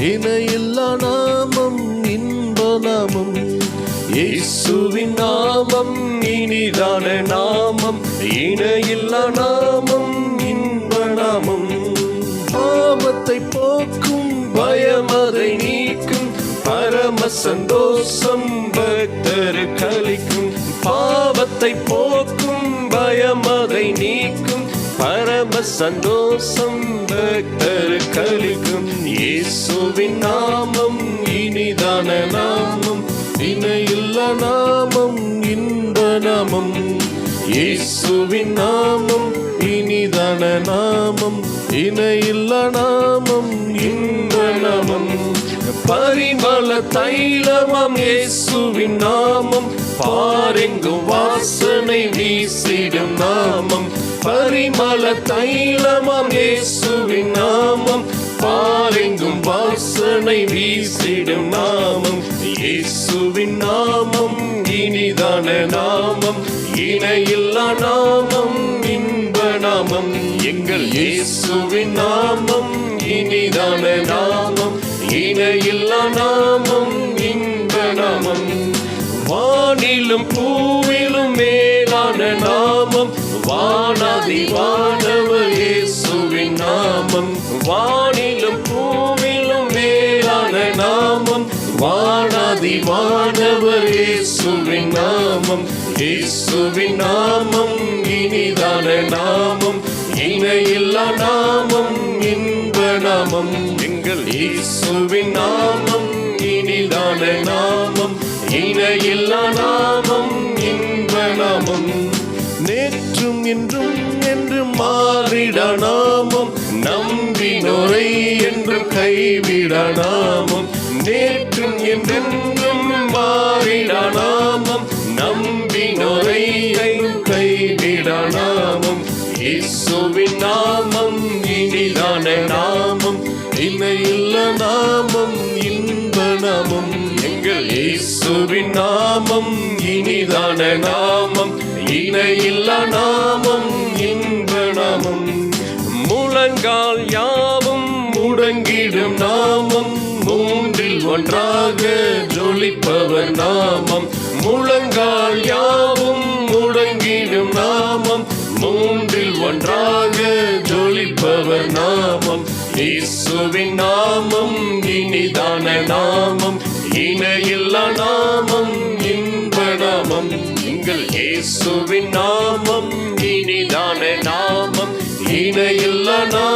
இணையில்லா நாமம் இன்பநாமம் இயேசுவின் நாமம் இனிதான நாமம். இணையில்லா நாமம் இன்பநாமம் பாவத்தை போக்கும் பயமதை நீக்கும். பரம சந்தோஷம் பக்தரு கலிக்கும் பாவத்தை போ சந்தோஷம் பக்தர் கலிக்கும் இயேசுவின் நாமம் இனிதான நாமம் இணையுள்ள நாமம் இன்ப நாமம். இயேசுவின் நாமம் இனிதான நாமம் இணையில்ல நாமம் இன்ப நாமம். பரிமள தைலமம் இயேசுவின் நாமம். பாரெங்கும் வாசனை வீசிடும் நாமம். பரிமள தைலமம் இயேசுவின் நாமம். பாரெங்கும் வாசனை வீசிடும் நாமம். இயேசுவின் நாமம் இனிதான நாமம். இணையில்லா நாமம் இன்ப நாமம். எங்கள் இயேசுவின் நாமம் இனிதான நாமம். இணையில்லா நாமம் இன்ப நாமம். வானிலும் பூ வானவர் இயேசுவின் நாமம். வானிலும் பூவிலும் மேலான நாமம். வானாதி வானவர் இயேசுவின் நாமம். இயேசுவின் நாமம் இனிதான நாமம். இணையில்லா நாமம் இன்ப நாமம். எங்கள் இயேசுவின் நாமம் இனிதான நாமம். இணையில்லா நாமம் இன்ப நாமம். நேற்றும் இன்றும் என்று மாறிட நாமம் நம்பினோரை என்று கைவிட நாமும் நேற்றும் என்றென்றும் மாறிட நாமம் நம்பினோரை கைவிட நாமும் இயேசுவின் நாமம் இனிதான நாமம் இணையில்ல நாமம் இன்ப நாமம் எங்கள் இயேசுவின் நாமம் இனிதான நாமம் இணையில்ல நாமம் முடங்கிடும் நாமம். மூன்றில் ஒன்றாக ஜொலிப்பவர் நாமம். முழங்கால் யாவும் முடங்கிடும் நாமம். மூன்றில் ஒன்றாக ஜொலிப்பவர் நாமம். இயேசுவின் நாமம் இனிதான நாமம். இணையில்லா நாமம் இன்ப நாமம். எங்கள் இயேசுவின் நாமம் இனிதான நாமம். இணையில்லா நாமம்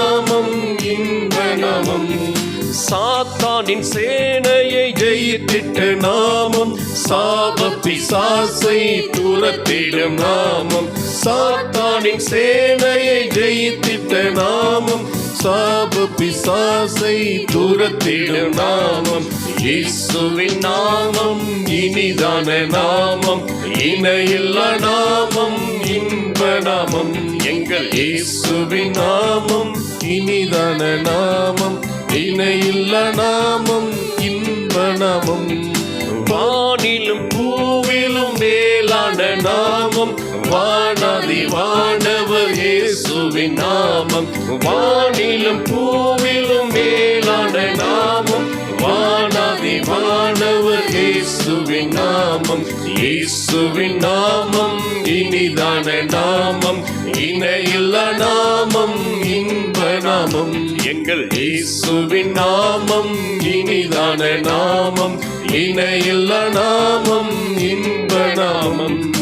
சாத்தானின் சேனையை ஜெயித்திட்ட நாமம் சாப பிசாசை துரத்திடும் நாமம். சாத்தானின் சேனையை ஜெயித்திட்ட நாமம் சாப பிசாசை துரத்திடும் நாமம். இயேசுவின் நாமம் இனிதான நாமம். இணையில்லா நாமம் இன்ப நாமம். எங்கள் இயேசுவின் நாமம் இனிதான நாமம். இணையில்ல நாமம் இன்பனமும். வானிலும் பூவிலும் மேலான நாமம். வானாதி வானவர் இயேசுவின் நாமம். வானிலும் பூவிலும் மேலான நாமம். வானாதி வானவர் இயேசுவின் நாமம். இயேசுவின் நாமம் இனிதான நாமம். இணையில்ல நாமம் இன்ப நாமம். எங்கள் இயேசுவின் நாமம் இனிதான நாமம் இணையில்ல நாமம் இன்ப நாமம்.